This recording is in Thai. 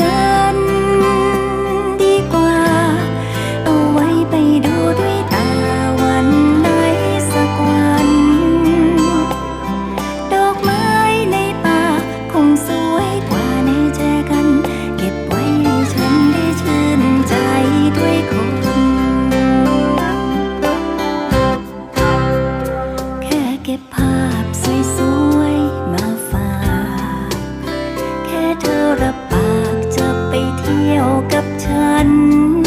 กัน ฉัน